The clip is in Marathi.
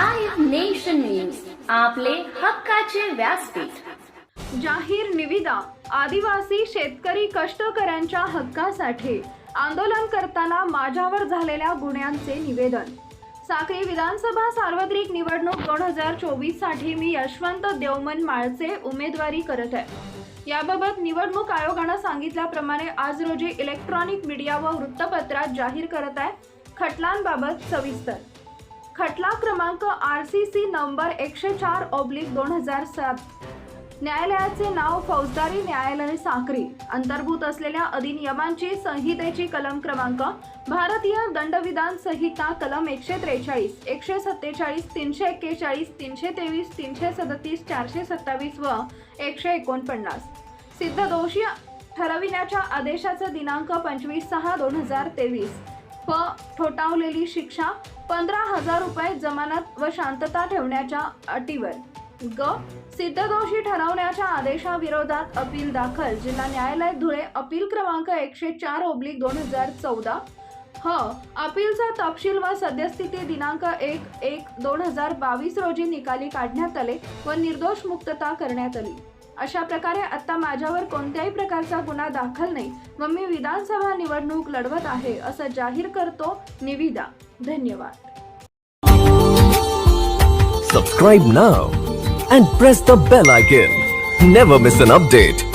न्यूज आपले हक्काचे व्यासपीठ. जाहीर निविदा आदिवासी शेतकरी कष्टकऱ्यांच्या हक्कासाठी आंदोलन करताना माझ्यावर झालेल्या गुन्ह्यांचे निवेदन. साक्री विधानसभा सार्वत्रिक निवडणूक दोन हजार चोवीससाठी मी यशवंत देवमन माळचे उमेदवारी करत आहे. याबाबत निवडणूक आयोगानं सांगितल्याप्रमाणे आज रोजी इलेक्ट्रॉनिक मीडिया व वृत्तपत्रात जाहीर करत आहे. खटलांबाबत सविस्तर. खटला क्रमांक आर सी सी नंबर एकशे चार ऑब्लिक दोन हजार सात. न्यायालयाचे नाव फौजदारी न्यायालय साखरी अंतर्भूत असलेल्या अधिनियमांची संहितेची कलम क्रमांक भारतीय दंडविधान संहिता कलम एकशे त्रेचाळीस एकशे सत्तेचाळीस तीनशे एक्केचाळीस तीनशे तेवीस तीनशे सदतीस चारशे सत्तावीस व एकशे एकोणपन्नास सिद्ध दोषी ठरविण्याच्या आदेशाचा दिनांक पंचवीस सहा दोन हजार तेवीस. प. ठोठावलेली शिक्षा पंधरा हजार रुपये जमानत व शांतता ठेवण्याच्या अटीवर. ग. सिद्धदोषी ठरवण्याच्या आदेशाविरोधात अपील दाखल. जिल्हा न्यायालय धुळे अपील क्रमांक एकशे चार ओब्लिक दोन हजार चौदा. ह. अपीलचा तपशील व सद्यस्थिती दिनांक एक एक दोन हजार बावीस रोजी निकाली काढण्यात आले व निर्दोष मुक्तता करण्यात आली. अशा प्रकारे आता माझ्यावर कोणत्याही प्रकारचा गुन्हा दाखल नाही व मी विधानसभा निवडणूक लढवत आहे असं जाहीर करतो निविदा. धन्यवाद Subscribe now and press the bell icon. Never miss an update.